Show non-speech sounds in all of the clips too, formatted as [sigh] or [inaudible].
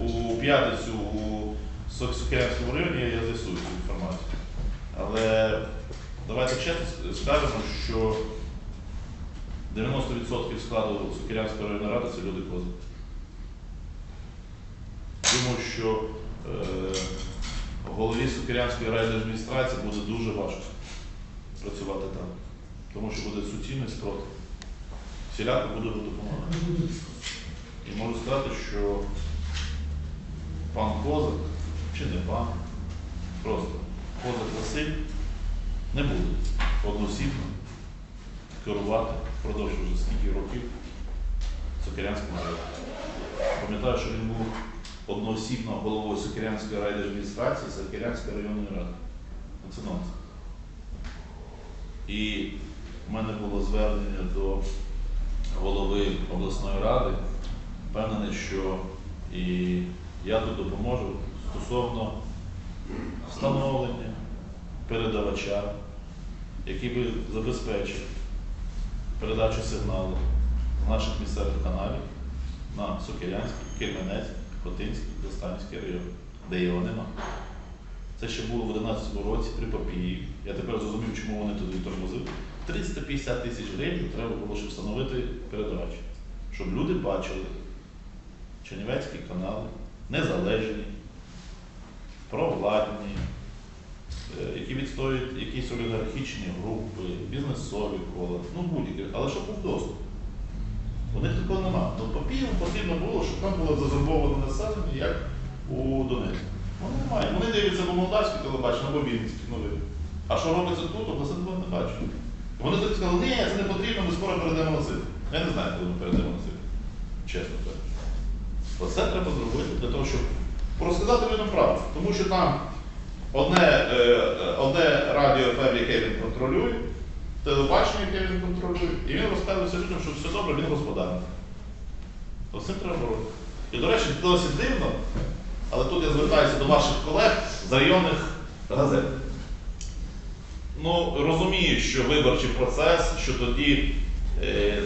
у п'ятницю у Со- районі, я з'ясую цю інформацію. Але давайте чесно скажемо, що 90% складу Сокирянської районної ради це люди кози. Думаю, що е, голові Сокирянської райдержадміністрації буде дуже важко працювати там, тому що буде суцільний спротив. Всіляко буде допомагати. І можу сказати, що пан Козак, чи не пан, просто Козак Василь не буде одноосібно керувати впродовж вже скільки років Сокирянським районом. Пам'ятаю, що він був одноосібно головою Сокирянської райдержадміністрації Сокирянської районної ради. Це нонсенс. І в мене було звернення до голови обласної ради. Впевнений, що і я тут допоможу стосовно встановлення передавача, який би забезпечив передачу сигналу з наших місцевих каналів на Сокирянський, Кельменецький, Хотинський, Достанівський район, де його нема. Це ще було в 11 році при Папії. Я тепер зрозумів, чому вони туди тормозили. 350 тисяч гривень треба було, щоб встановити передавач. Щоб люди бачили чернівецькі канали, незалежні, провладні, е, які відстоюють якісь олігархічні групи, бізнесові кола, ну будь-які, але щоб був доступ. У них такого нема. Ну, Папієву потрібно було, щоб там було зазербоване населення, як у Донецьку. Вони немає. Вони дивляться на молдавське телебачення або Вінницьке новини. А що робиться тут, обласне телебачення не бачать. Вони тоді сказали, ні, це не потрібно, ми скоро перейдемо на цифри. Я не знаю, коли ми перейдемо на цифри. Чесно кажучи. Оце треба зробити для того, щоб розказати людям правду. Тому що там одне, е, е, одне радіо ФМ, яке він контролює, телебачення, яке він контролює, і він розказує все людям, що все добре, він господар. То цим треба боротися. І, до речі, досить дивно, але тут я звертаюся до ваших колег з районних газет. Ну, розумію, що виборчий процес, що тоді е,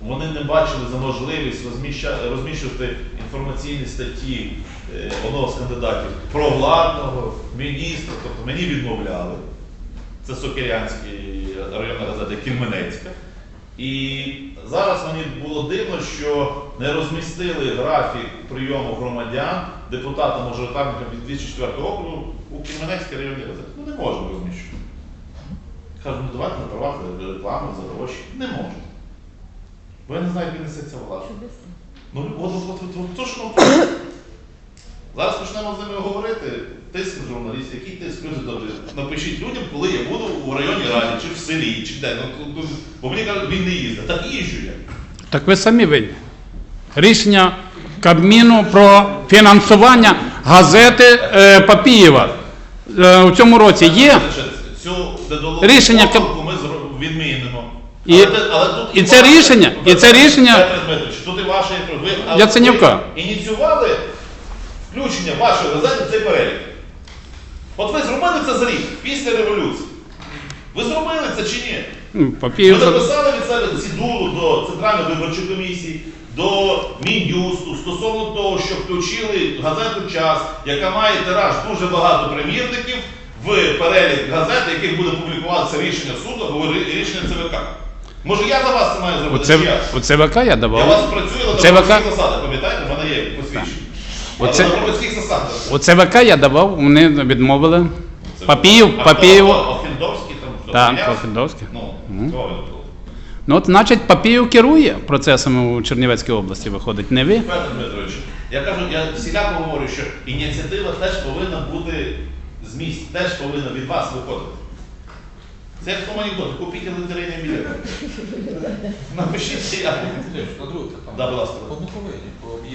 вони не бачили за можливість розміща- розміщувати інформаційні статті е, одного з кандидатів провладного міністра, тобто мені відмовляли. Це Сокирянський районна газета Кільменецька. І зараз мені було дивно, що не розмістили графік прийому громадян депутата-мажоритарника від 204 округу у Кільменецькій районній газеті. Ну не можемо розміщувати. Кажуть, ну давайте на правах реклами за гроші. Не можна. Бо я не знаю, як несеться влада. Ну, от, от, от, от, от, то, що нам треба. Зараз почнемо з ними говорити. Тиск на журналістів, який тиск люди добре. Напишіть людям, коли я буду у районній раді, чи в селі, чи де. Ну, бо мені кажуть, він не їздить. Так їжджу я. Так ви самі винні. Рішення Кабміну про фінансування газети е, Папієва е, у цьому році є. Цю Рішення ми відмінимо. І- Але але тут і це ваше- рішення- і це рішення- Дмитрович, тут і ваше, ви, Яценюка. ви ініціювали включення вашої газети в цей перелік. От ви зробили це за рік, після революції. Ви зробили це чи ні? Ну, Ви Папієв написали від себе цідулу до Центральної виборчої комісії, до Мін'юсту стосовно того, що включили газету Час, яка має тираж дуже багато примірників в перелік газет, яких буде публікуватися рішення суду або рішення ЦВК. Може я за вас це маю у, зробити? Це- чи я? у ЦВК я Я давав. вас працюю на ЦВК громадських засадах, пам'ятаєте, в мене є посвідчення. Але Оце- на громадських засадах. У ЦВК я давав, вони відмовили. Це- Папіїв, А хто? Папієв. Охендовський там хто? Так? Охендовський. Ну, хто? Ну, от, значить, Папієв керує процесами у Чернівецькій області, виходить, не ви. Петро Дмитрович, я кажу, я всіляко говорю, що ініціатива теж повинна бути з місць, теж повинна від вас виходити. Це як в тому анекдоті, купіть лотерейний білет. [laughs] Напишіть, я. На друге. Да, будь ласка. По Буковині, по об'єкту.